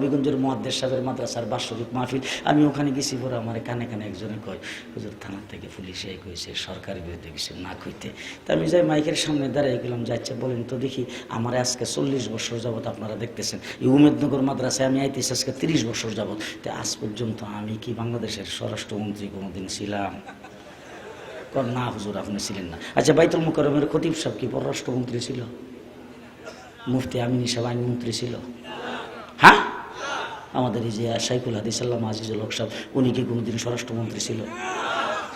হবিগঞ্জের মহাদ্দের সাহেবের মাদ্রাসার বাৎসরিক মাহফিল। আমি ওখানে গেছি পরে আমার কানে কানে একজনে কয়, হুজুর, থানার থেকে পুলিশে কইছে, সরকারি বিরুদ্ধে কিছু না কইতে। তা আমি যাই মাইকের সামনে দাঁড়িয়ে গেলাম যাচ্ছে বলেন তো দেখি আমার আজকে চল্লিশ বছর যাবত আপনারা দেখতেছেন। এই উমেদনগর মাদ্রাসায় আমি আইতেছি আজকে তিরিশ বছর যাবত তো আজ পর্যন্ত আমি কি বাংলাদেশের স্বরাষ্ট্রমন্ত্রী কোনোদিন ছিলাম? কর, না, হুজুর, আপনি ছিলেন না। আচ্ছা বাইতুল মুকরমের খতিব সাহেব কি পররাষ্ট্রমন্ত্রী ছিল? মুফতি আমিনী সাহেব আইনমন্ত্রী ছিল? হ্যাঁ? আমাদের এই যে শাইকুল হাদিস আল্লাহ আজিজুল হক সাহেব উনি কি কোনোদিন স্বরাষ্ট্রমন্ত্রী ছিল?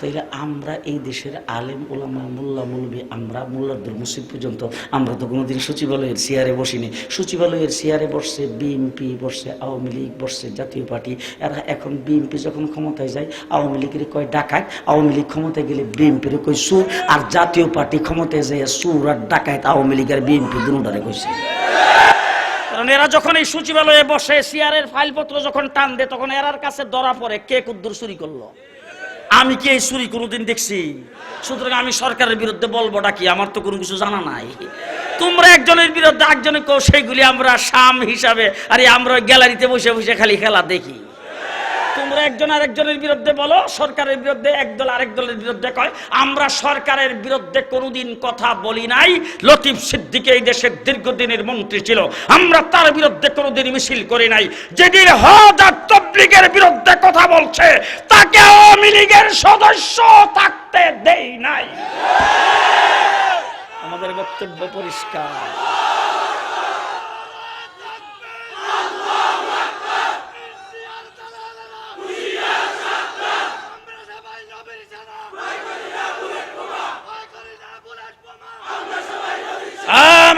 তাইলে আমরা এই দেশের আলেম ওলামা মোল্লা, মুলবি, আমরা মোল্লাদুর মসজিদ পর্যন্ত, আমরা তো কোনোদিন সচিবালয়ের চেয়ারে বসিনি। সচিবালয়ের চেয়ারে বসছে, বিএনপি বসছে, আওয়ামী লীগ বসছে, জাতীয় পার্টি। এরা এখন বিএনপি যখন ক্ষমতায় যায়, আওয়ামী লীগের কয় ডাকায় আওয়ামী লীগ ক্ষমতায় গেলে বিএনপির কয় সুর, আর জাতীয় পার্টি ক্ষমতায় যায় সুর আর ডাকায় আওয়ামী লীগ আর বিএনপি দুটারে কইছে। কারণ এরা যখন এই সচিবালয়ে বসে সিআরের ফাইলপত্র যখন টান দেয়, তখন এরার কাছে ধরা পড়ে কে কুদ্দুর চুরি করল। আমি কি এই চুরি কোনোদিন দেখছি? সুতরাং আমি সরকারের বিরুদ্ধে বলব, ডাকি, আমার তো কোনো কিছু জানা নাই। তোমরা একজনের বিরুদ্ধে একজনের কেউ সেইগুলি আমরা সাম হিসাবে, আরে আমরা গ্যালারিতে বসে বসে খালি খেলা দেখি। একজন আরেকজনের বিরুদ্ধে বলো, সরকারের বিরুদ্ধে একদল আরেক দলের বিরুদ্ধে কয়, আমরা সরকারের বিরুদ্ধে কোনোদিন কথা বলি নাই। লতিফ সিদ্দিকে এই দেশের দীর্ঘদিনের মন্ত্রী ছিল। আমরা তার বিরুদ্ধে কোনোদিন মিছিল করি নাই। যেদিন হজ আর তবলিগের বিরুদ্ধে কথা বলছে, তাকে আওয়ামী লীগের সদস্য থাকতে দেই নাই। আমাদের বক্তব্য পরিষ্কার।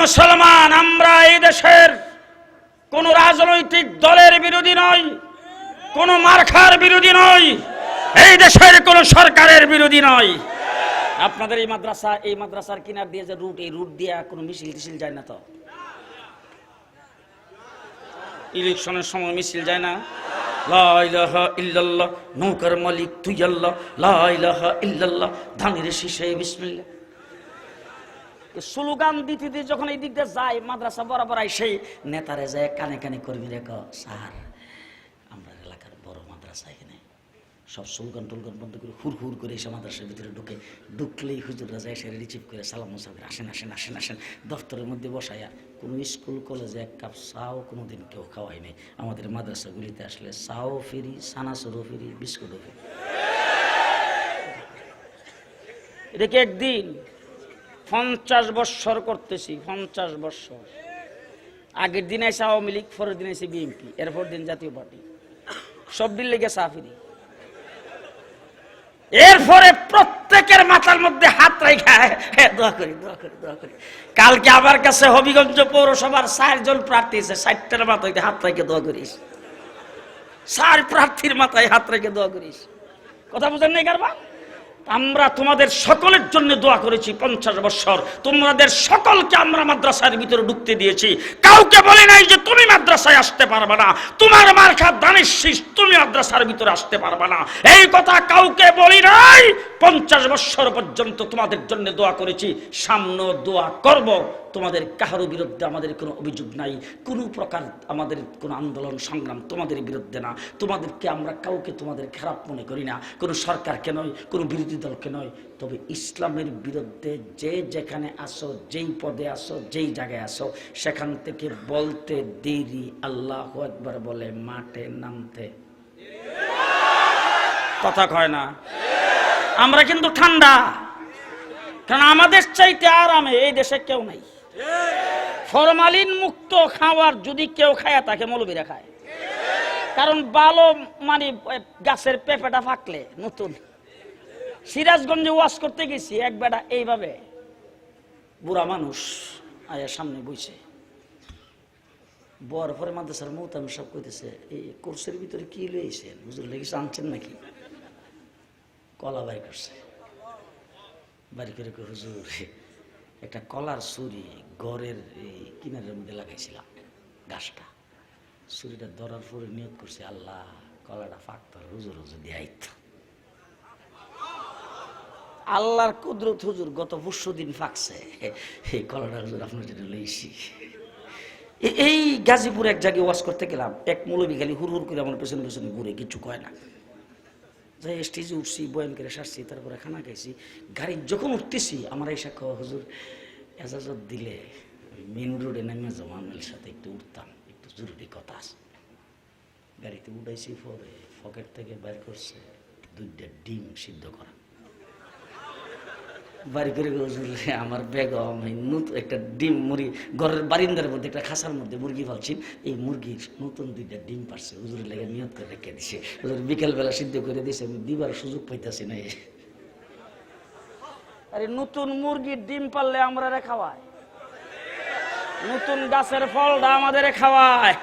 মুসলমান, আমরা এই দেশের কোন রাজনৈতিক দলের বিরোধী নই, কোন মার্খার বিরোধী নই, এই দেশের কোন সরকারের বিরোধী নয় আপনাদের এই মাদ্রাসা, এই মাদ্রাসার কিনার দিয়ে যে রুট, এই রুট দিয়ে কোনো মিছিল টিছিল যায় না তো? ইলেকশনের সময় মিছিল যায় না? নৌকার মালিক তুই আল্লাহ, লা ইলাহা ইল্লাল্লাহ, ধানের শীষে বিসমিল্লাহ। স্লোগান দিতে দিয়ে যখন এই দিক দিয়ে যায়, মাদ্রাসা বরাবর সেই নেতারে যায় কানে কানে করবি রেখো স্যার, আমরা এলাকার বড় মাদ্রাসা এখানে। সব স্লোগান টুলগান বন্ধ করে হুর হুর করে এসে মাদ্রাসার ভিতরে ঢুকে, ঢুকলেই হুজুররা যায় সে রিচিভ করে, সালাম মুসাফ করে আসেন আসেন আসেন আসেন। দফতরের মধ্যে বসাইয়া কোনো স্কুল, কলেজে এক কাপ চাও কোনো দিন কেউ খাওয়াই নেই। আমাদের মাদ্রাসাগুলিতে আসলে চাও ফিরি সানাসুরও ফিরি, বিস্কুটও ফিরি। এটা একদিন? পঞ্চাশ বৎসর করতেছি, পঞ্চাশ বৎসর। আগের দিন আছে আওয়ামী লীগ, পরের দিন আছে বিএনপি, এরপর দিন জাতীয় পার্টি। সব লেগে সাফিরি। এরপরে প্রত্যেকের মাথার মধ্যে হাত রাখায় দোয়া করি দোয়া করি কালকে আমার কাছে হবিগঞ্জ পৌরসভার চারজন প্রার্থী আছে, ষাটটার মাথায় হাত রেখে দোয়া করিস। চার প্রার্থীর মাথায় হাত রেখে দোয়া করিস। কথা বুঝেন নাই কারবা আমরা তোমাদের সকলের জন্য দোয়া করেছি পঞ্চাশ বছর। তোমাদের সকলকে আমরা মাদ্রাসার ভিতরে ঢুকতে দিয়েছি। কাউকে বলে নাই যে তুমি মাদ্রাসায় আসতে পারবে না। তোমার মার্খা দানের শীষ তুমি মাদ্রাসার ভিতরে আসতে পারবে না। এই কথা কাউকে বলি নাই। পঞ্চাশ বছর পর্যন্ত তোমাদের জন্য দোয়া করেছি। সামনে দোয়া করব। তোমাদের কাহারো বিরুদ্ধে আমাদের কোনো অভিযোগ নাই। কোনো প্রকার আমাদের কোনো আন্দোলন, সংগ্রাম তোমাদের বিরুদ্ধে না। তোমাদেরকে আমরা কাউকে তোমাদের খারাপ মনে করি না। কোনো সরকারকে নয়, কোনো বিরোধী দলকে নয়। তবে ইসলামের বিরুদ্ধে যে যেখানে আসো, যেই পদে আসো, যেই জায়গায় আসো, সেখান থেকে বলতে দেরি। আল্লাহ একবার বলে, মাঠে নামতে। কথা কয় না? আমরা কিন্তু ঠান্ডা। কারণ আমাদের চাইতে আরামে এই দেশে কেউ নাই। ফরমালিন মুক্ত খাওয়ার যদি কেউ খায়, তাকে মৌলবীরা খায়। কারণ ভালো মানে গাছের পেঁপেটা ফাঁকলে, নতুন। সিরাজগঞ্জে ওয়াশ করতে গেছি, এক বেটা এইভাবে, বুড়া মানুষ আয়ের সামনে বইছে। বর পরে মাদ্রাসার মৌতাম সব কইতেছে, এই কোর্সের ভিতরে কি লইছেন হুজুর লেগেছে, আনছেন নাকি? কলা বাই করছে। বাড়ি করে হুজুর একটা কলার ছুরি গড়ের এই কিনারের মধ্যে লাগাইছিলাম, গাছটা। ছুরিটা ধরার পরে নিয়োগ করছে, আল্লাহ, কলাটা ফাঁকতো হুজুর হুজুর দিয়াইত আল্লাহর কুদরত হুজুর গত পরশু দিন ফাঁকছে। এই কলাটা হুজুর আপনার জন্য লইছি। এই গাজীপুর এক জায়গায় ওয়াশ করতে গেলাম, এক মৌলবি খালি হুর হুর করে আমার পেছনে পেছনে ঘুরে, কিছু কয় না। যাই স্টেজে উঠছি, বয়ান করে সারছি, তারপরে খানা খাইছি। গাড়ি যখন উঠতেছি, আমার এই সাক্ষ্য হুজুর, এজাজত দিলে মেন রোডে নামে জমানের সাথে একটু উঠতাম, একটু জরুরি কথা আছে। গাড়িতে উঠাইছি, পরে পকেট থেকে বের করছে, দুইটা ডিম সিদ্ধ করা। বাড়ি করে হুজুর আমার বেগম, এই নতুন একটা ডিম মুরগি, ঘরের বারিন্দার মধ্যে একটা খাসার মধ্যে মুরগি পালছি এই মুরগির নতুন দুইটা ডিম পারছে, হুজুরের লেগে নিয়ত করে রেখে দিছে। হুজুর বিকেলবেলা সিদ্ধ করে দিয়েছে আমি দিবার সুযোগ পাইতাছি না আরে নতুন মুরগির ডিম পারলে আমরা রে খাওয়াই। নতুন গাছের ফলটা আমাদের খাওয়ায়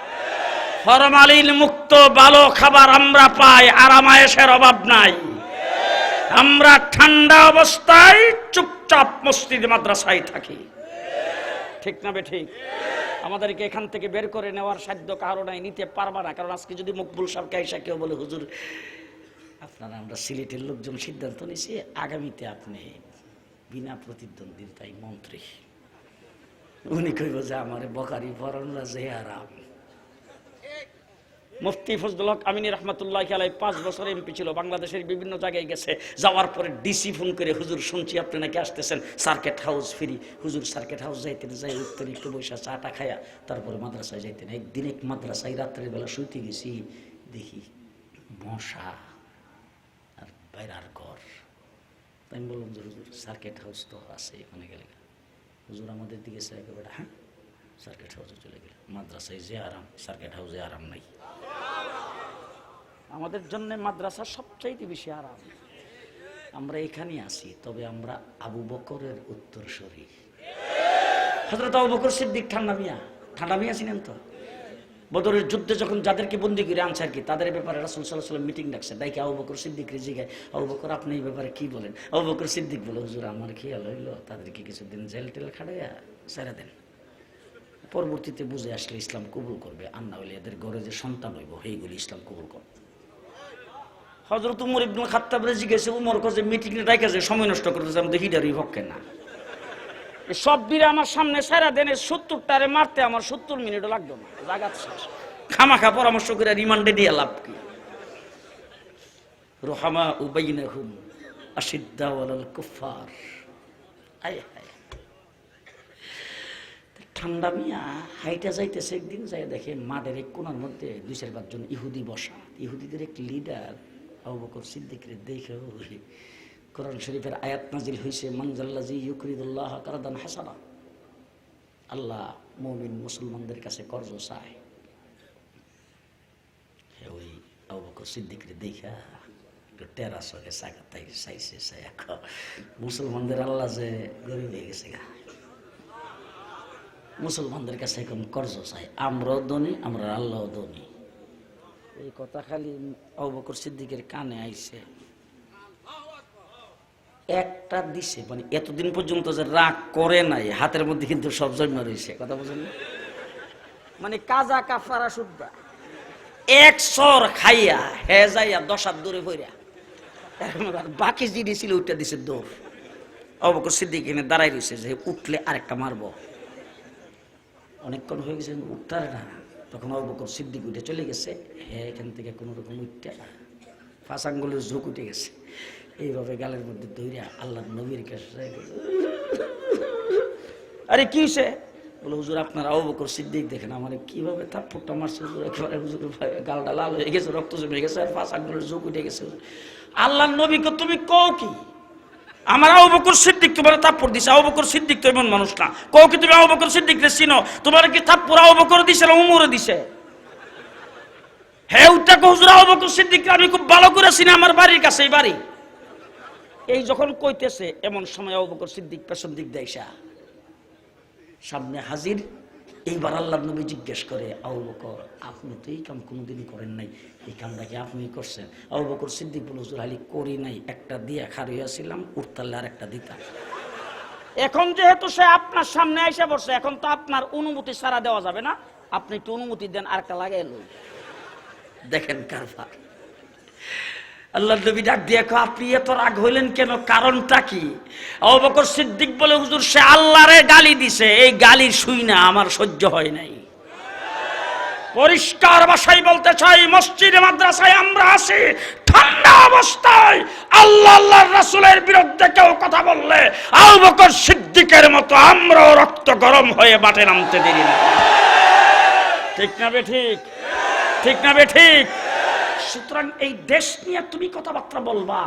ফরমালিন মুক্ত ভালো খাবার আমরা পাই আরামায়েশের অভাব নাই। আমরা ঠান্ডা অবস্থায় চুপচাপ মসজিদ মাদ্রাসায় থাকি। ঠিক না ঠিক? আমাদেরকে এখান থেকে বের করে নেওয়ার সাধ্য কারও নাই, নিতে পারবা না। কারণ আজকে যদি মকবুল সাহেবকে আইসা কেউ বলে, হুজুর, আপনারা আমরা সিলেটের লোকজন সিদ্ধান্ত নিয়েছি, আগামীতে আপনি বিনা প্রতিদ্বন্দ্বিতায় মন্ত্রী। উনি কইব যে, আমার বকারি পরানোরা যে আরাম মুফতি ফজলুল হক আমিনী রহমতুল্লাহ আলাই পাঁচ বছর এমপি ছিল, বাংলাদেশের বিভিন্ন জায়গায় গেছে। যাওয়ার পরে ডিসি ফোন করে, হুজুর, শুনছি আপনি নাকি আসতেছেন। সার্কেট হাউস ফিরি। হুজুর সার্কেট হাউস যাইতেন যাই উঠতেন একটু বৈশা চাটা খায়া তারপরে মাদ্রাসায় যাইতেন একদিন এক মাদ্রাসায় রাত্রের বেলা শুইতে গেছি, দেখি মশা আর বাইরার ঘর। আমি বললাম হুজুর সার্কেট হাউস তো আছে। এখানে গেলে, হুজুর, আমাদের দিকে একেবারে হ্যাঁ? সার্কেট হাউসে চলে গেল। মাদ্রাসায় যে আরাম সার্কেট হাউসে আরাম নাই। আমাদের জন্য মাদ্রাসা সবচাইতে বেশি আরাম। আমরা এখানে আছি, তবে আমরা আবু বকরের উত্তর সরি হজরত আবু বকর সিদ্দিক, ঠান্ডা মিয়া। ঠান্ডা মিয়া ছিলেন তো? বদরের যুদ্ধে যখন যাদেরকে বন্দি করে আনছে আর কি, তাদের ব্যাপারে রাসুল সাল্লাহ সাল্লাম মিটিং ডাকছে। ডাইকে আবু বকর সিদ্দিক রেজিগায় আবু বকর, আপনি এই ব্যাপারে কি বলেন? আবু বকর সিদ্দিক বলে, হুজুর, আমার খেয়াল হইল, তাদেরকে কিছুদিন জেল টেল খাড়াইয়া ছেড়ে দেন। পরবর্তীতে বুঝে আসলে ইসলাম কবুল করবে। আর না হলে এদের ঘরে যে সন্তান হইব, সেইগুলি ইসলাম কবুল করবে। হজরত উমর ইবনুল খাত্তাব রেজি গেছে উমর কাছে মিটিং ডাইকা যে সময় নষ্ট করতেছে? আমি দেখি ডারি পক্ষে না। সব বীর আমার সামনে সারা দিনে সত্তরটারে মারতে আমার সত্তর মিনিটও লাগতো না, জাগাত শেষ। খামাখা পরামর্শ করে রিমান্ডে দিয়ে লাভ কি? রোহামা উবাইনাহুম আশিদ্দা ওয়ালাল কুফার আয় ঠান্ডা মিয়া হাইটা যাইতেছে, একদিন যাই দেখে মাদের এক কোনার মধ্যে দুই চার পাঁচজন ইহুদি বসা। ইহুদিদের এক লিডার আবু বকর সিদ্দিকের দেখে কোরআন শরীফের আয়াত নাজিল হয়েছে মনজাল্লাজি ইউকরিদুল্লাহ কারাদান হাসানা। আল্লাহ মমিন মুসলমানদের কাছে কর্জ চায়। ওই আবু সিদ্দিকের দেখা, একটু টেরাস হয়ে সাকা তাই চাইছে চাই মুসলমানদের আল্লাহ যে গরিব হয়ে গেছে গা। মুসলমানদের কাছে এখন কর্জ চাই। আমরাও ধনী, আমরা আল্লাহ ধনী। এই কথা খালি অবকর সিদ্দিকের কানে আইছে। একটা দিছে মানে এতদিন পর্যন্ত যে রাগ করে নাই, হাতের মধ্যে কিন্তু সব জন্ম রয়েছে। কথা বুঝেন না? মানে কাজা কাফারা সুদ্ধা এক সর খাইয়া, হে যাইয়া দশ হাত দূরে আর বাকি যিনি ছিল, ওইটা দিছে দৌড়। অবকর সিদ্দিক এনে দাঁড়াই রয়েছে যে উঠলে আরেকটা মারবো। অনেকক্ষণ হয়ে গেছে উঠতারে না তখন অবকর সিদ্দিক উঠে চলে গেছে। হ্যাঁ এখান থেকে কোনো রকম উঠতে পাঁচ আঙ্গুলের ঝোঁক উঠে গেছে। এইভাবে গালের মধ্যে দৌড়িয়া আল্লাহ নবীর কাছে আরে কি হয়েছে বলে, হুজুর, আপনার আবু বকর সিদ্দিক দেখেন, আমার কীভাবে থাপ্পড়টা মারছে একেবারে হুজুর গালটা লাল হয়ে গেছে, রক্ত জমে গেছে, আর পাঁচ আঙ্গুলের ঝোঁক উঠে গেছে। আল্লাহ নবীকে তুমি কও কি? আমার আবু সিদ্দিক, তোমার থাপ্পড় দিছে। আবু বকর সিদ্দিক তো এমন মানুষ না। কও কি তুমি আবু সিদ্দিক রে চিনো? তোমার কি থাপ্পড় আবু বকর দিছে না উমরে দিছে? হ্যাঁ উঠটা হুজুর, আবু বকর সিদ্দিক আমি খুব ভালো করে চিনি, আমার বাড়ির কাছেই বাড়ি। এই যখন কইতেছে, এমন সময় আবু সিদ্দিক পেছন দিক দেয়সা সামনে হাজির এইবার আল্লাহ নবী জিজ্ঞেস করে, আবু বকর, আপনি তো এই কাম কোনোদিনই করেন নাই। এই কামটা কি আপনি করছেন। আবু বকর সিদ্দিক বলে হুজুর আলী করি নাই, একটা দিয়া খারিয়াছিলাম উঠতাল্লে আর একটা দিতাম। এখন যেহেতু সে আপনার সামনে এসে বসে এখন তো আপনার অনুমতি সারা দেওয়া যাবে না। আপনি একটু অনুমতি দেন আর একটা লাগাই দেখেন কারবার আল্লাহ নবী ডাক দিয়ে কয়, আপনি এত রাগ হইলেন কেন? কারণটা কি? আবু বকর সিদ্দিক বলে হুজুর সে আল্লাহরে গালি দিছে। এই গালি শুই না আমার সহ্য হয় নাই। পরিষ্কার ভাষায় বলতে চাই মসজিদে মাদ্রাসায় আমরা আসি ঠান্ডা অবস্থায়। আল্লাহ আল্লাহর রাসূলের বিরুদ্ধে কেউ কথা বললে আবু বকর সিদ্দিকের মতো আমরাও রক্ত গরম হয়ে বাটে নামতে দিই না। ঠিক না বে ঠিক? ঠিক না বে ঠিক? সুতরাং এই দেশ নিয়ে তুমি কথাবার্তা বলবা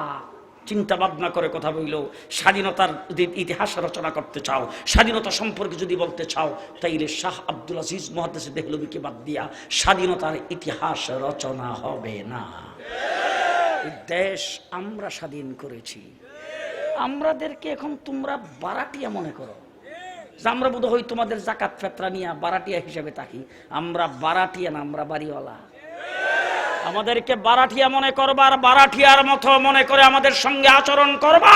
চিন্তা ভাবনা করে কথা বইল, স্বাধীনতার ইতিহাস রচনা করতে চাও, স্বাধীনতা সম্পর্কে যদি বলতে চাও, তাইলে শাহ আব্দুল আজিজ মহাদেশ দেহলবিকে বাদ দিয়া স্বাধীনতার ইতিহাস রচনা হবে না। দেশ আমরা স্বাধীন করেছি। আমরাদেরকে এখন তোমরা বারাটিয়া মনে করো। যে আমরা বোধ হয় তোমাদের জাকাত ফেতরা নিয়ে বারাটিয়া হিসেবে থাকি। আমরা বারাটিয়া না, আমরা বাড়িওয়ালা। আমাদেরকে বারাঠিয়া মনে করবা, আর বারাঠিয়ার মতো মনে করে আমাদের সঙ্গে আচরণ করবা।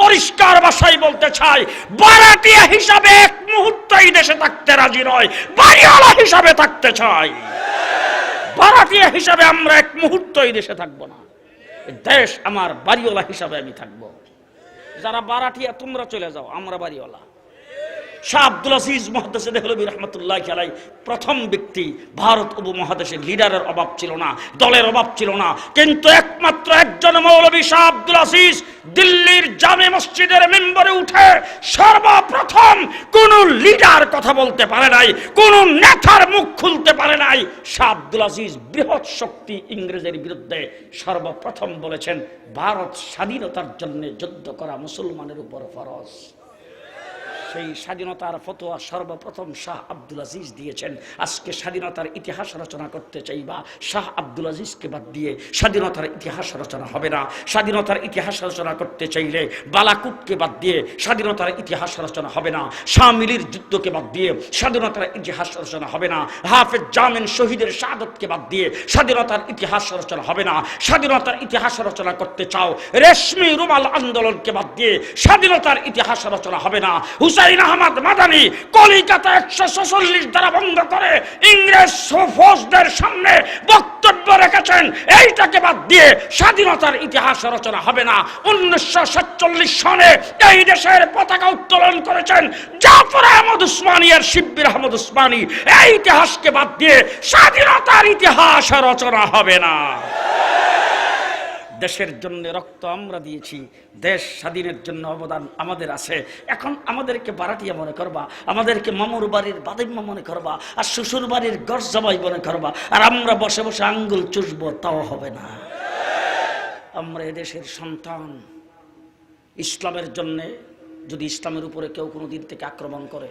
পরিষ্কার ভাষায় বলতে চাই বারাটিয়া হিসাবে এক মুহূর্ত দেশে থাকতে রাজি নয়, বাড়িওয়ালা হিসাবে থাকতে চাই। বারাটিয়া হিসাবে আমরা এক মুহূর্ত দেশে থাকব না। দেশ আমার বাড়িওয়ালা হিসাবে আমি থাকব। যারা বারাটিয়া তোমরা চলে যাও, আমরা বাড়িওয়ালা। শাহ আব্দুল আজিজ মহাদেশে দেহলবী রহমতুল্লাহ খেলাই প্রথম ব্যক্তি ভারত উপমহাদেশের লিডারের অভাব ছিল না, দলের অভাব ছিল না। কিন্তু একমাত্র একজন মৌলবী শাহ আব্দুল আজিজ দিল্লির জামে মসজিদের মেম্বারে উঠে সর্বপ্রথম কোন লিডার কথা বলতে পারে নাই, কোন নেতার মুখ খুলতে পারে নাই। শাহ আব্দুল আজিজ বৃহৎ শক্তি ইংরেজের বিরুদ্ধে সর্বপ্রথম বলেছেন, ভারত স্বাধীনতার জন্য যুদ্ধ করা মুসলমানের উপর ফরজ। সেই স্বাধীনতার ফতোয়া সর্বপ্রথম শাহ আব্দুল আজিজ দিয়েছেন। আজকে স্বাধীনতার ইতিহাস রচনা করতে চাইবা, শাহ আব্দুল আজিজকে বাদ দিয়ে স্বাধীনতার ইতিহাস রচনা হবে না। স্বাধীনতার ইতিহাস রচনা করতে চাইলে বালাকুটকে বাদ দিয়ে স্বাধীনতার ইতিহাস রচনা হবে না। শামিলির যুদ্ধকে বাদ দিয়ে স্বাধীনতার ইতিহাস রচনা হবে না। হাফেজ জামিন শহীদের শাহাদতকে বাদ দিয়ে স্বাধীনতার ইতিহাস রচনা হবে না। স্বাধীনতার ইতিহাস রচনা করতে চাও, রেশমি রুমাল আন্দোলনকে বাদ দিয়ে স্বাধীনতার ইতিহাস রচনা হবে না। হুসাইন আহমদ মাদানি কলিকাতা একশো ছচল্লিশ দ্বারা বন্ধ করে ইংরেজ ফৌজদের সামনে বক্তব্য রেখেছেন। এইটাকে বাদ দিয়ে স্বাধীনতার ইতিহাস রচনা হবে না। উনিশশো সাতচল্লিশ সনে এই দেশের পতাকা উত্তোলন করেছেন জাফর আহমদ উসমানী আর শিব্বির আহমদ উসমানী। এই ইতিহাসকে বাদ দিয়ে স্বাধীনতার ইতিহাস রচনা হবে না। দেশের জন্য রক্ত আমরা দিয়েছি। দেশ স্বাধীনের জন্য অবদান আমাদের আছে। এখন আমাদেরকে বারাটিয়া মনে করবা, আমাদেরকে মামুর বাড়ির বাদিম্মা মনে করবা, আর শ্বশুর বাড়ির গড় জবাই মনে করবা, আর আমরা বসে বসে আঙ্গুল চুষবো, তাও হবে না। আমরা এদেশের সন্তান। ইসলামের জন্যে যদি ইসলামের উপরে কেউ কোনো দিন থেকে আক্রমণ করে,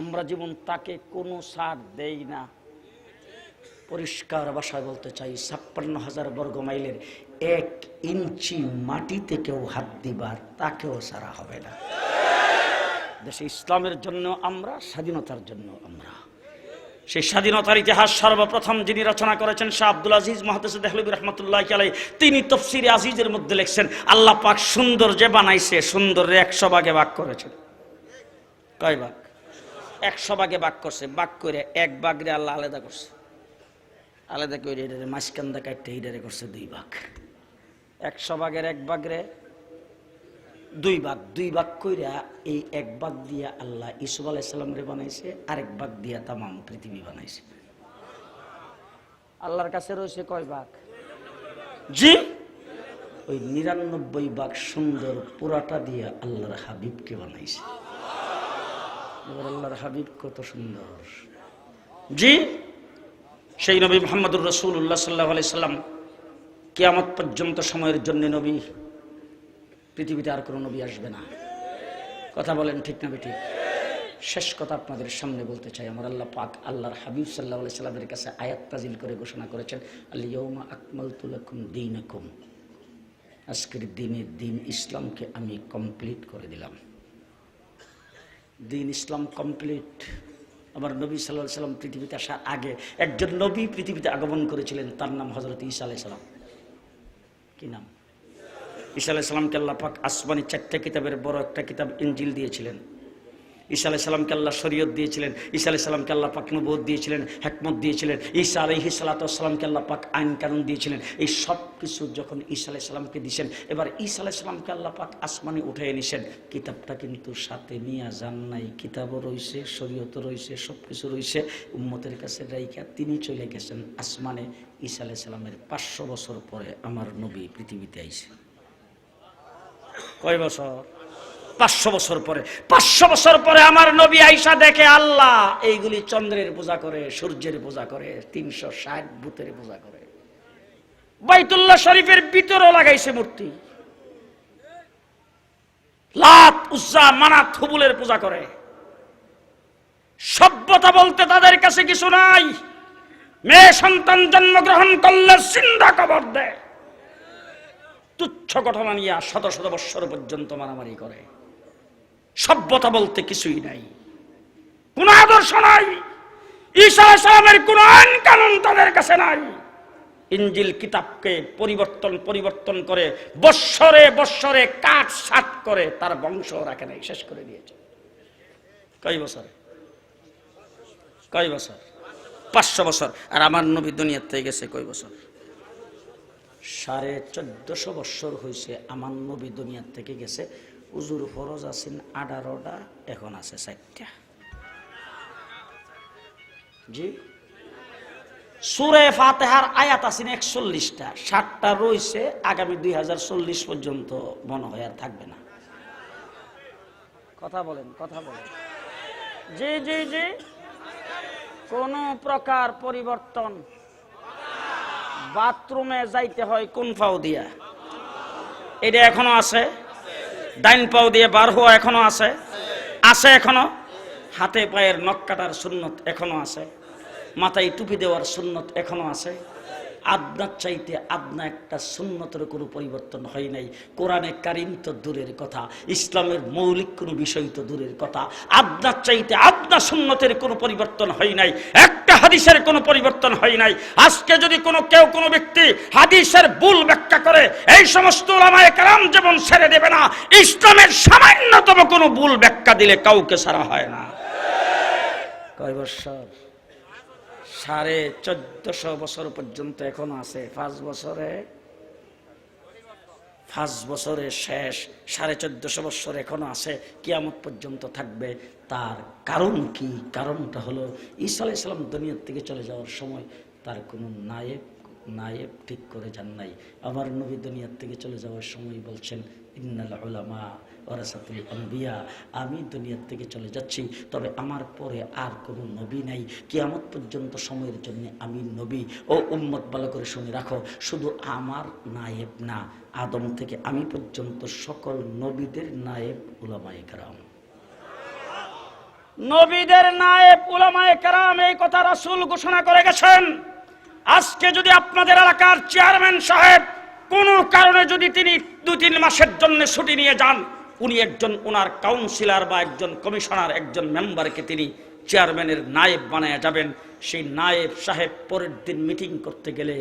আমরা যেমন তাকে কোনো ছাড় দেই না। পরিষ্কার ভাষায় বলতে চাই, ছাপ্পান্ন হাজার বর্গ মাইলের এক ইঞ্চি মাটিতে কেউ হাত দিবার তাকেও সারা হবে না। দেশে ইসলামের জন্য আমরা, স্বাধীনতার জন্য আমরা। সেই স্বাধীনতার ইতিহাস সর্বপ্রথম যিনি রচনা করেছেন শাহ আব্দুল আজিজ মহাদেশ দেহলবী রহমতুল্লাহ আলাই তিনি তফসির আজিজের মধ্যে লিখছেন, আল্লাহ পাক সুন্দর যে বানাইছে, সুন্দর একশো ভাগে ভাগ করেছেন। কয় ভাগ? একশো ভাগে ভাগ করছে, ভাগ করে এক ভাগরে আল্লাহ আলাদা করছে। আলাদা করে এটারে মাঝখান্দা কাটতে, এইটারে করছে দুই ভাগ। একশো ভাগের এক ভাগরে দুই ভাগ দুই ভাগ কইরা এই এক ভাগ দিয়া আল্লাহ ইসুফ আলাইসাল্লামরে বানাইছে, আরেক ভাগ দিয়া তামাম পৃথিবী বানাইছে। আল্লাহর কাছে রয়েছে কয় ভাগ জি? ওই নিরানব্বই ভাগ সুন্দর পুরাটা দিয়া আল্লাহর হাবিবকে বানাইছে। আল্লাহর হাবিব কত সুন্দর। জি? সেই নবী মোহাম্মদুর রসুল্লাহ সাল্লাহ আলি সাল্লাম কেয়ামত পর্যন্ত সময়ের জন্য নবী, পৃথিবীতে আর কোনো নবী আসবে না। কথা বলেন ঠিক না বেঠিক? শেষ কথা আপনাদের সামনে বলতে চাই। আমার আল্লাহ পাক আল্লাহর হাবিব সাল্লাহ সাল্লামের কাছে আয়াত তাজিল করে ঘোষণা করেছেন আল্লিয়মা আকমাল তুলাকুম দিন আজকের দিনের দিন ইসলামকে আমি কমপ্লিট করে দিলাম। দিন ইসলাম কমপ্লিট। আমার নবী সাল্লাহ সাল্লাম পৃথিবীতে আসার আগে একজন নবী পৃথিবীতে আগমন করেছিলেন, তার নাম হজরত ঈসা আলাই সালাম। কি নাম? ঈশা আলাই সাল্লামকে আল্লাহ পাক আসমানি চারটা কিতাবের বড় একটা কিতাব ইঞ্জিল দিয়েছিলেন। ঈসা আলাই সাল্লামকে আল্লাহ শরীয়ত দিয়েছিলেন, ঈসা আলাই সাল্লামকে আল্লাহ পাক নবোধ দিয়েছিলেন, হেকমত দিয়েছিলেন, ঈসা আলহি সাল্লাতামকে আল্লাহ পাক আইন কানুন দিয়েছিলেন, এই সব কিছু যখন ঈসা আলাই সাল্লামকে দিয়েছেন এবার ঈসা আলাই সাল্লামকে আল্লাহ পাক আসমানে উঠে নিছেন, কিতাবটা কিন্তু সাথে নিয়ে যান নাই, কিতাবও রয়েছে শরীয়তও রয়েছে সব কিছু রয়েছে উম্মতের কাছে রাইকা তিনি চলে গেছেন আসমানে, ঈসা আলাই সাল্লামের পাঁচশো বছর পরে আমার নবী পৃথিবীতে আইছে। কয় বছর? পাঁচশো বছর পরে, পাঁচশো বছর পরে আমার নবী আইসা দেখে আল্লাহ এইগুলি চন্দ্রের পূজা করে, সূর্যের পূজা করে, তিনশো ষাট ভূতের পূজা করে। বাইতুল্লাহ শরীফের ভিতরও লাগাইছে মূর্তি। লাত, উজ্জা, মানাত, হুবুলের পূজা করে। সভ্যতা বলতে তাদের কাছে কিছু নাই। মেয়ে সন্তান জন্মগ্রহণ করলে চিন্তা কবর দেয়। তুচ্ছ ঘটনা নিয়ে শত শত বৎসর পর্যন্ত মারামারি করে। সভ্যতা বলতে কিছুই নাই। কোন আদর্শ নাই। ঈশা সালামের কোন আইন কানুন তাদের কাছে নাই। ইঞ্জিল কিতাবকে পরিবর্তন পরিবর্তন করে বৎসরে বৎসরে কাঠ সাট করে তার বংশ রাখে নাই শেষ করে দিয়েছে। কয় বছর? কয় বছর? পাঁচশো বছর। আর আমার নবী দুনিয়ার থেকে গেছে কয় বছর? সাড়ে চোদ্দশো বৎসর হয়েছে আমার নবী দুনিয়ার থেকে গেছে। উজুর ফরজ আছেন আঠারোটা, এখন আছে চারটা। জি? সুরে ফাতেহার আয়াত আছেন একচল্লিশটা? ষাটটা রয়েছে, আগামী দুই হাজার চল্লিশ পর্যন্ত মনে হয় আর থাকবে না। কথা বলেন কথা বলেন। জি জি জি। কোন প্রকার পরিবর্তন? বাথরুমে যাইতে হয় কোন পাও দিয়া? এটা এখনও আছে? ডাইন পাও দিয়ে বার হওয়া এখনও আছে? আছে এখনও? হাতে পায়ের নখ কাটার সুন্নত এখনও আছে। মাথায় টুপি দেওয়ার সুন্নত এখনও আছে। আদনার চাইতে আদনা একটা সুন্নতের কোনো পরিবর্তন হয় নাই। কোরআনে কারিম তো দূরের কথা, ইসলামের মৌলিক কোনো বিষয় তো দূরের কথা। আদনার চাইতে আদনা সুন্নতের কোনো পরিবর্তন হয় নাই, একটা হাদিসের কোনো পরিবর্তন হয় নাই। আজকে যদি কোনো কেউ কোনো ব্যক্তি হাদিসের ভুল ব্যাখ্যা করে, এই সমস্ত ওলামায়ে কারাম যেমন ছেড়ে দেবে না। ইসলামের সামান্যতম কোনো ভুল ব্যাখ্যা দিলে কাউকে ছাড়া হয় না। কয় বৎসর সাড়ে চোদ্দশো বছর পর্যন্ত এখনও আছে। পাঁচ বছরে পাঁচ বছরে শেষ, সাড়ে চোদ্দশো বছর এখনও আছে। কিয়ামত পর্যন্ত থাকবে। তার কারণ কি? কারণটা হলো, ঈসা ইসলাম দুনিয়ার থেকে চলে যাওয়ার সময় তার কোনো নায়েব নায়েব ঠিক করে যান নাই। আমার নবী দুনিয়ার থেকে চলে যাওয়ার সময় বলছেন, ইন্নাল উলামা ওরাসাতুল আমি দুনিয়ার থেকে চলে যাচ্ছি, তবে আমার পরে আর কোনো নবী নাই। কিয়ামত পর্যন্ত সময়ের জন্য আমি নবী। ও উম্মত, ভালো করে শুনে রাখো, শুধু আমার নায়েব না, আদম থেকে আমি পর্যন্ত সকল নবীদের নায়েব উলামায়ে কারাম। নবীদের নায়েব উলামায়ে কারাম এই কথা রাসূল ঘোষণা করে গেছেন। আজকে যদি আপনাদের এলাকার চেয়ারম্যান সাহেব কোনো কারণে যদি তিনি দু তিন মাসের জন্য ছুটি নিয়ে যান, উনি একজন ওনার কাউন্সিলর বা একজন কমিশনার একজন মেম্বারকে তিনি চেয়ারম্যানের নায়েব বানায় যাবেন। সেই নায়েব সাহেব পরের দিন মিটিং করতে গেলে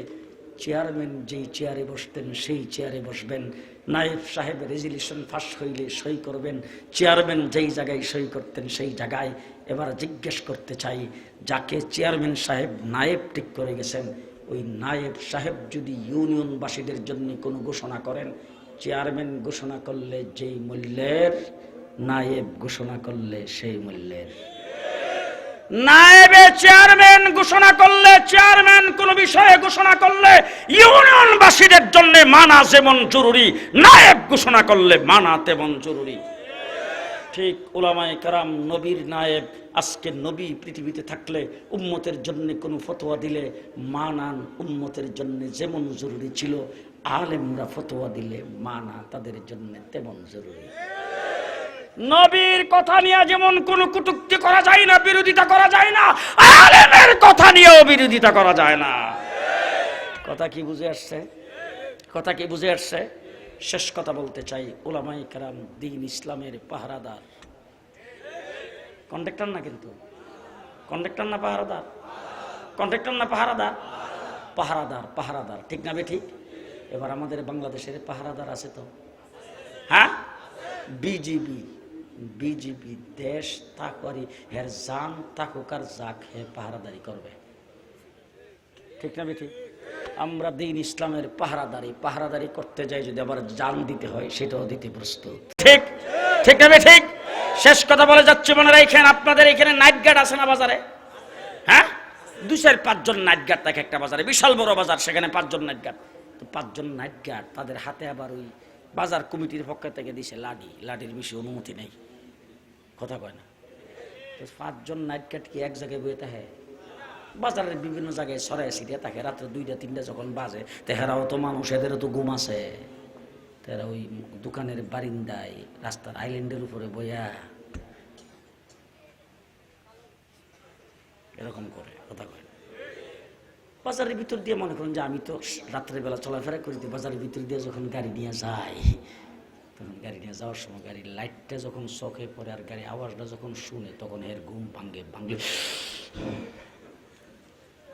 চেয়ারম্যান যেই চেয়ারে বসতেন, সেই চেয়ারে বসবেন। নায়েব সাহেব রেজুলেশন ফাঁস হইলে সই করবেন। চেয়ারম্যান যেই জায়গায় সই করতেন, সেই জায়গায় এবার জিজ্ঞেস করতে চাই, যাকে চেয়ারম্যান সাহেব নায়েব ঠিক করে গেছেন, ওই নায়েব সাহেব যদি ইউনিয়নবাসীদের জন্য কোনো ঘোষণা করেন, চেয়ারম্যান ঘোষণা করলে যেই মূল্যের, নায়েব ঘোষণা করলে সেই মূল্যের। নায়েবে চেয়ারম্যান ঘোষণা করলে, চেয়ারম্যান কোন বিষয়ে ঘোষণা করলে, ইউনিয়নবাসীদের জন্য মানা যেমন জরুরি, নায়েব ঘোষণা করলে মানা তেমন জরুরি। ঠিক ওলামায়ে কারাম, নবীর নায়েব, আজকে নবী পৃথিবীতে থাকলে উম্মতের জন্য কোনো ফতোয়া দিলে মানান উম্মতের জন্য যেমন জরুরি ছিল, আলেমরা ফতোয়া দিলে মানা তাদের জন্য তেমন জরুরি। নবীর কথা নিয়ে যেমন কোনো কটুক্তি করা যায় না, বিরোধিতা করা যায় না, আলেমের কথা নিয়েও বিরোধিতা করা যায় না। কথা কি বুঝে আসছে? কথা কি বুঝে আসছে? শেষ কথা বলতে চাই ওলামাই কারাম, দিন ইসলামের পাহারাদার। কন্ডাক্টর না কিন্তু? কন্ডাক্টর না পাহারাদার? কন্ডাক্টর না পাহারাদার? পাহারাদার পাহারাদার। ঠিক না ঠিক? এবার আমাদের বাংলাদেশের পাহারাদার আছে তো? হ্যাঁ? বিজিবি। বিজেপি দেশ তাকরি হের জান তাকুকার জাক হে পাহারাদারি করবে। ঠিক না বেঠি আমরা দিন ইসলামের পাহারাদারি পাহারাদারি করতে যাই যদি আবার জান দিতে হয়, সেটাও দিতে প্রস্তুত। ঠিক? ঠিক না ঠিক? শেষ কথা বলে যাচ্ছে, মনে রাখেন আপনাদের এখানে নাইট গার্ড আছে না বাজারে? হ্যাঁ? দুই চার, পাঁচজন নাইট গার্ড থাকে একটা বাজারে, বিশাল বড় বাজার, সেখানে পাঁচজন নাইট গার্ড তো পাঁচজন নাইট গার্ড তাদের হাতে আবার ওই বাজার কমিটির পক্ষ থেকে দিছে লাডি লাডির বেশি অনুমতি নেই। কথা কয় না। তো পাঁচজন নাইট গার্ড কি এক জায়গায় বইতে হয় বাজারের বিভিন্ন জায়গায় সরাই সিরিয়া থাকে। রাত্রে দুইটা, তিনটা যখন বাজে, তেহারাও তো মানুষ, এদেরও তো ঘুম আছে তারা ওই দোকানের বারিন্দায়, রাস্তার আইল্যান্ডের উপরে বইয়া এরকম করে, কথা কয়। বাজারের ভিতর দিয়ে মনে করেন যে আমি তো রাত্রের বেলা চলাফেরা করি বাজারের ভিতর দিয়ে যখন গাড়ি নিয়ে যাই, তখন গাড়ি নিয়ে যাওয়ার সময় গাড়ির লাইটটা যখন চোখে পড়ে আর গাড়ি আওয়াজটা যখন শুনে, তখন এর ঘুম ভাঙ্গে ভাঙ্গে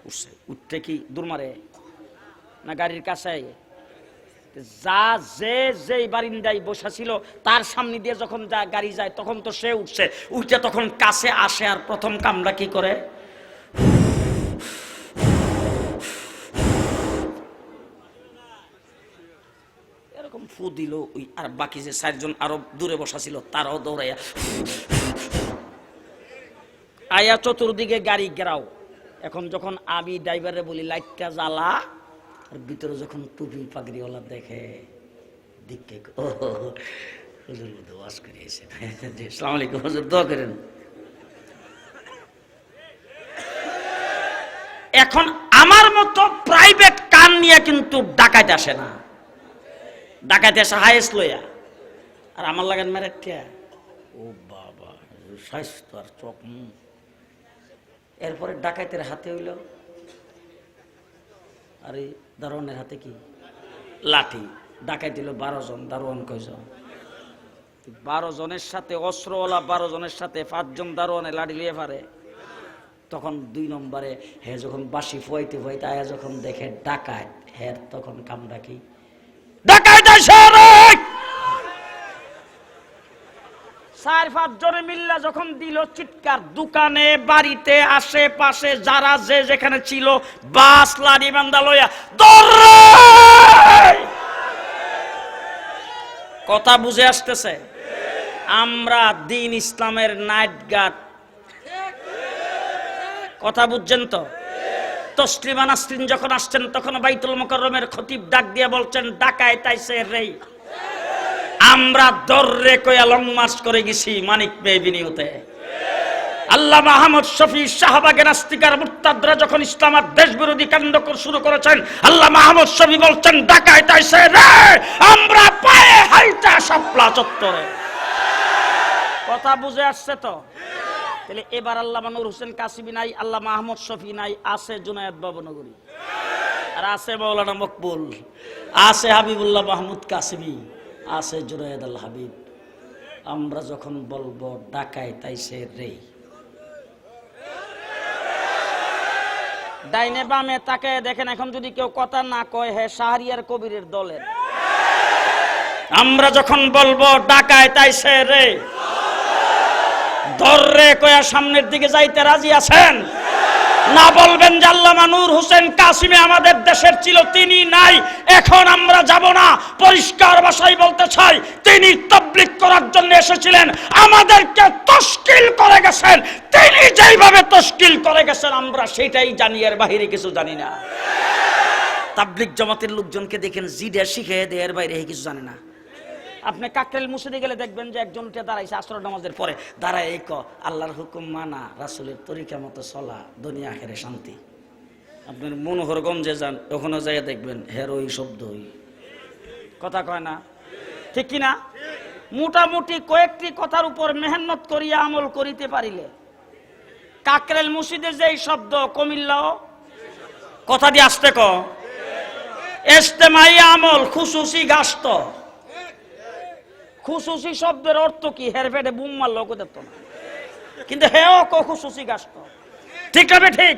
উঠছে উঠতে কি দূর মারে? না গাড়ির কাছে? যা যে যেই বারিন্দায় বসা ছিল, তার সামনে দিয়ে যখন যা গাড়ি যায়, তখন তো সে উঠছে। উঠে তখন কাছে আসে আর প্রথম কামরা কি করে? এরকম ফু দিল ওই আর বাকি যে চারজন আরও দূরে বসা ছিল, তারাও দৌড়াইয়া আয়া চতুর্দিকে গাড়ি গেরাও এখন যখন আমি ড্রাইভারে বলি, লাইটটা জ্বালা। আর ভিতরে যখন টুপি পাগড়িওয়ালা দেখে, দিককে ও হুজুর দোয়াজ করিয়েছেন আসসালামু আলাইকুম, হুজুর, দোয়া করেন। এখন আমার মতো প্রাইভেট কান নিয়ে কিন্তু ডাকাইতে আসে না। ডাকাইতে আসে হাইস্ট লইয়া। আর আমার লাগান মেরেটিয়া ও বাবা স্বাস্থ্য আর চোখ এরপরে ডাকাইতের হাতে হইল। আর এই দারোয়ানের হাতে কি? লাঠি। ডাকাই দিল বারো জন, দারোয়ান কয়জন? বারো জনের সাথে অস্ত্রওয়ালা, বারো জনের সাথে পাঁচজন দারোয়ানে লাঠি লিয়ে পারে। তখন দুই নম্বরে হে যখন বাসি ফুয়াইতে ফুয়াইতে আয়া যখন দেখে ডাকায় হের তখন কামড়া কি? ডাকাইতে আসে রে! চার, পাঁচ জনে মিল্লা যখন দিল চিৎকার, দোকানে, বাড়িতে, আশেপাশে, যারা যে যেখানে ছিল, বাস, লাড়ি, বান্দা লইয়া কথা বুঝে আসতেছে? আমরা দিন ইসলামের নাইট গার্ড। কথা বুঝছেন তো? তসলিমা নাসরিন যখন আসছেন, তখন বাইতুল মোকরমের খতিব ডাক দিয়ে বলছেন, ডাকায় তাইছে রেই আমরা দর্রে কয়া লং মার্চ করে গেছি মানিক পেয়ে বিনিয়োতে আল্লাহ মাহমুদ শফি শাহবাগের নাস্তিকার মুক্তাদরা যখন ইসলামের দেশ বিরোধী কাণ্ড শুরু করেছেন, আল্লাহ মাহমুদ শফি বলছেন ডাকায় তাইছে রে, আমরা পায়ে হাইটা সাপলা চত্বরে। কথা বুঝে আসছে তো? তাহলে এবার আল্লাহ নূর হোসেন কাসিমি নাই, আল্লাহ মাহমুদ শফি নাই, আছে জুনায়দ বাবনগরী। আর আছে মৌলানা মকবুল, আছে হাবিবুল্লাহ মাহমুদ কাসিমি আছে জুনায়দ আল হাবিব। আমরা যখন বলব, ডাকায় তাইছে রে। ডাইনে বামে তাকে দেখেন, এখন যদি কেউ কথা না কয়, হে শাহরিয়ার কবিরের দলের। আমরা যখন বলব, ডাকায় তাই সে রে। ধরে কয়া সামনের দিকে যাইতে রাজি আছেন? না বলবেন যে আল্লামা নূর হোসেন কাসিমে আমাদের দেশের ছিল, তিনি নাই। এখন আমরা যাব না। পরিষ্কার ভাষায় বলতে চাই, তিনি তবলিক করার জন্য এসেছিলেন। আমাদেরকে তশকিল করে গেছেন। তিনি যেইভাবে তশকিল করে গেছেন, আমরা সেটাই জানি, এর বাহিরে কিছু জানি না। তাবলিক জমাতের লোকজনকে দেখেন, জিডে শিখে দেয়ের বাইরে কিছু জানে না। আপনি কাকরেল মুসিদে গেলে দেখবেন যে একজন উঠে দাঁড়াইছে আসর নামাজের পরে, দাঁড়ায়, এই ক, আল্লাহর হুকুম মানা, রাসুলের তরিকা মতো চলা, দুনিয়া আখেরে শান্তি। আপনার মনোহরগঞ্জে যান ওখানে যাই দেখবেন, হের ওই শব্দ কথা কয় না? ঠিক কি না মোটামুটি কয়েকটি কথার উপর মেহনত করিয়া আমল করিতে পারিলে। কাকরেল মুসিদে যেই শব্দ, কমিল্লাও, কথা দিয়ে আসতে ক? এস্তেমাই আমল, খুশুসি গাস্ত। খুশুসি শব্দের অর্থ কি? হের পেটে বুম মারলো ওকে না। কিন্তু হেও কো খুশুসি গাস্ত ঠিক হবে ঠিক?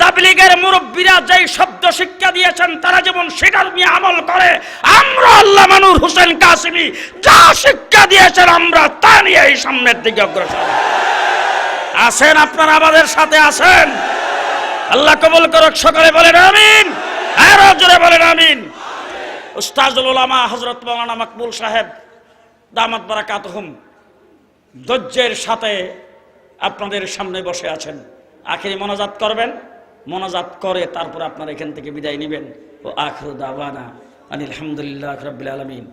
তাবলিগের মুরব্বীরা যেই শব্দ শিক্ষা দিয়েছেন, তারা যেমন সেটার নিয়ে আমল করে, আমরা আল্লাহ মানুর হোসেন কাসিমি, যা শিক্ষা দিয়েছেন আমরা তা নিয়ে এই সামনের দিকে অগ্রসর। আছেন আপনারা আমাদের সাথে, আছেন? আল্লাহ কবুল করুক, সকলে বলেন আমিন। আরও জোরে বলেন আমিন। উস্তাজুল উলামা হযরত মাওলানা মাকবুল সাহেব দামাত বারাকাত হুম। ধৈর্যের সাথে আপনাদের সামনে বসে আছেন। আখেরি মনাজাত করবেন, মনাজাত করে তারপর আপনারা এখান থেকে বিদায় নেবেন। ও আখরু দাওয়ানা আনিল হামদুলিল্লাহ আলমিন আলামিন।